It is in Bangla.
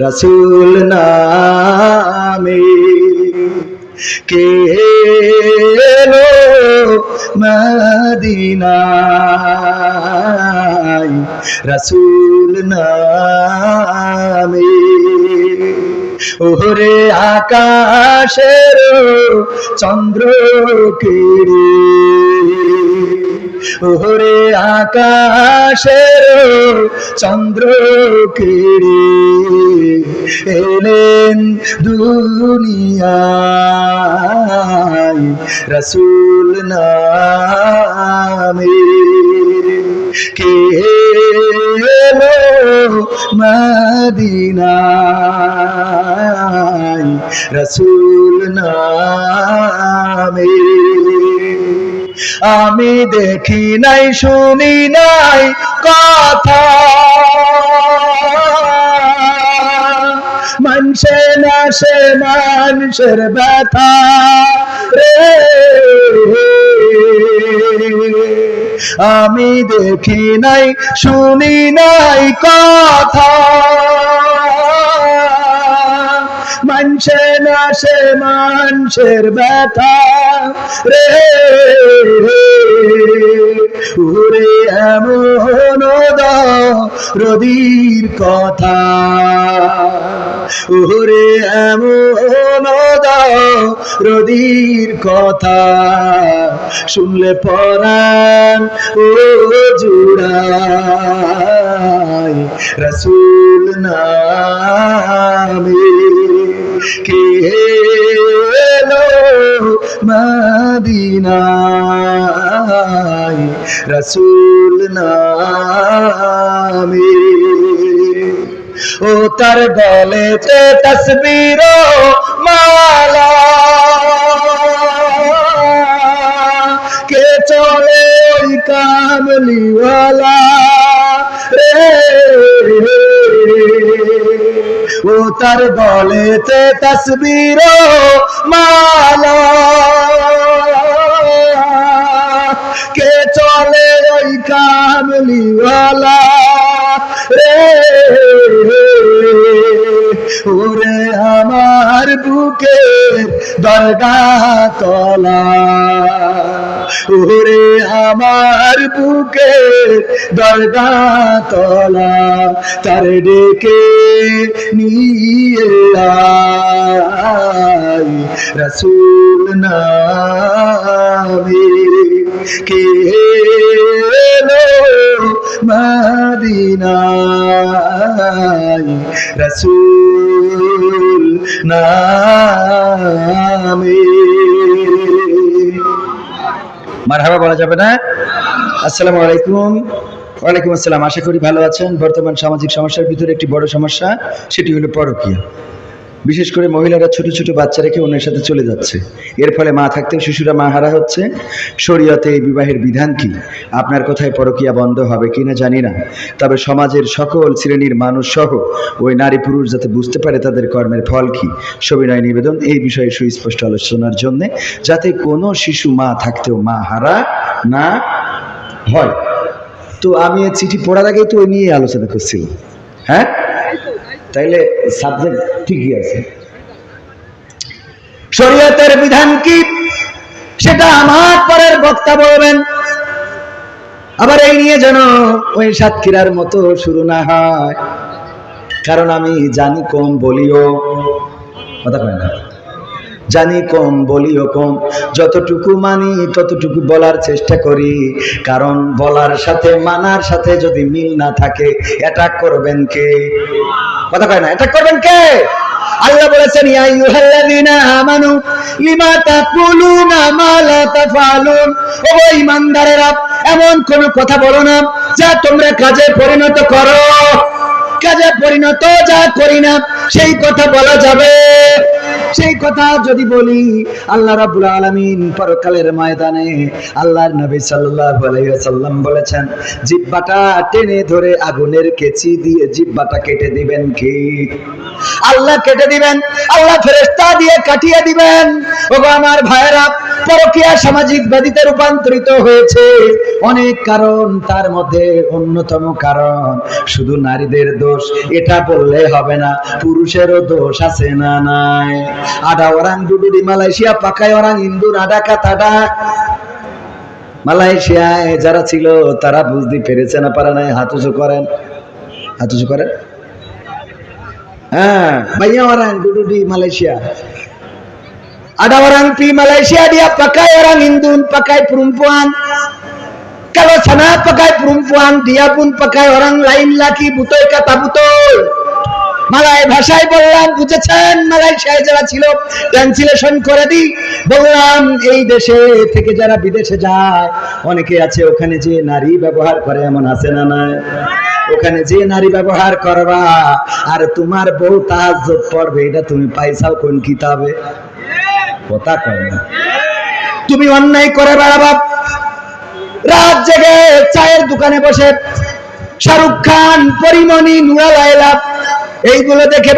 রসুল নামে কে এলো মদিনায়? রসুল নামে। ওরে আকাশের চন্দ্র কিরে ওরে আকাশের চন্দ্র কিরে এলেন দুনিয়ায় রসুল নামে। কে মদিনায়? রসুল নামে। আমি দেখি নাই, শুনি নাই কথা। মানুষে না সে মানুষের ব্যথা রে। আমি দেখি নাই, শুনি নাই কথা। মানুষে না সে মানুষের ব্যথা। রে, ওরে এমন রদির কথা। ওরে এমন রদির কথা। শুনলে পরাণ ও জুড়াই রসুল নামে। কে এলো মদিনায়? রসুল নামে। ও তার গলেতে তসবির মালা। ও তার গলেতে তসবির মালা। কে চলে ওই কামলিওয়ালা? ওরে আমার বুকে দরগা তলা। ওরে আমার বুকে দরগা তলা তার ডেকে নিয়ে রসুল নামে কে মদিনায় রসুল নামে। মারহাবা বলা যাবে না। আসসালামু আলাইকুম। ওয়ালাইকুম আসসালাম। আশা করি ভালো আছেন। বর্তমান সামাজিক সমস্যার ভিতরে একটি বড় সমস্যা, সেটি হলো পরকীয়া। বিশেষ করে মহিলারা ছোট ছোট বাচ্চা রেখে অন্যের সাথে চলে যাচ্ছে। এর ফলে মা থাকতেও শিশুরা মা হারা হচ্ছে। শরীয়তে এই বিবাহের বিধান কি? আপনার কোথায় পরকিয়া বন্ধ হবে কি না জানি না। তবে সমাজের সকল শ্রেণির মানুষ সহ ওই নারী পুরুষ যাতে বুঝতে পারে তাদের কর্মের ফল কি? সবিনয় নিবেদন, এই বিষয়ে সুস্পষ্ট আলোচনার জন্য যাতে কোনো শিশু মা থাকতেও মা হারা না হয়। তো আমি চিঠি পড়ার আগেই তো ওই নিয়ে আলোচনা করছিলাম। হ্যাঁ? তাইলে সাবজেক্ট ঠিকই আছে। শরীয়তের বিধান কি? সেটা আমার পরের বক্তা বলবেন। আবার এই নিয়ে যেন ওই সাতক্ষীরার মতো শুরু না হয়। কারণ আমি জানি কম বলিও। কথা কয় না। জানি কম, বলিও কম। যতটুকু মানি, ততটুকু বলার চেষ্টা করি। কারণ বলার সাথে, মানার সাথে যদি মিল না থাকে অ্যাটাক করবেন কে? কথা কয় না অ্যাটাক করবেন কে? আল্লাহ বলেছেন, ইয়া আইয়ুহাল্লাযীনা আমানু, লিমা তাকুলুনা মা লা তাফআলুন? ও ঈমানদারেরা, এমন কোন কথা বলো না, যা তোমরা কাজে পরিণত করো। কাজে পরিণত যা করি না, সেই কথা বলা যাবে। সেই কথা যদি বলি, আল্লাহ রাব্বুল আলামিন পরকালের ময়দানে আল্লাহর নবী সাল্লাল্লাহু আলাইহি ওয়াসাল্লাম বলেছেন জিহ্বাটা টেনে ধরে আগুনের কেচি দিয়ে জিহ্বাটা কেটে দিবেন কি? আল্লাহ কেটে দিবেন, আল্লাহ ফেরেশতা দিয়ে কাটিয়ে দিবেন। ওগো আমার ভাইয়েরা, পরকীয়া সামাজিক ব্যাধিতে রূপান্তরিত হয়েছে। অনেক কারণ, তার মধ্যে অন্যতম কারণ, শুধু নারীদের দোষ, এটা বললে হবে না, পুরুষেরও দোষ আছে না নাই। আডা ওরাং ডুডুডি মালয়েশিয়া পাকায় ওরাং ইন্দুর আডা কাতাডা মালয়েশিয়ায় যারা ছিল তারা বুঝতে পেরেছে না পারে নাই হাত উঁচু করেন হাত উঁচু করেন হ্যাঁ ভাইয়া orang ডুডুডি Malaysia ada orang pi Malaysia dia pakai orang Indun pakai perempuan kalau sana pakai perempuan dia pun pakai orang lain laki butoy kata butoy Malay ভাষায় বললাম, বুঝেছেন? মালয়েশিয়ায় যারা ছিল ট্রান্সলেশন করে দিই বললাম, এই দেশে থেকে যারা বিদেশে যায়, অনেকে আছে ওখানে যে নারী ব্যবহার করে, এমন আছে না না ওখানে যে নারী ব্যবহার করবা, আর তোমার বউ তাহাজ্জুদ পড়বে, এটা তুমি পাইছাও কোন কিতাবে? কথা কয় না। তুমি অন্যায় করে বেড়াবা। রাত জেগে চায়ের দোকানে বসে, শাহরুখ খান, পরিমণি নুরা লাইলা এইগুলো দেখে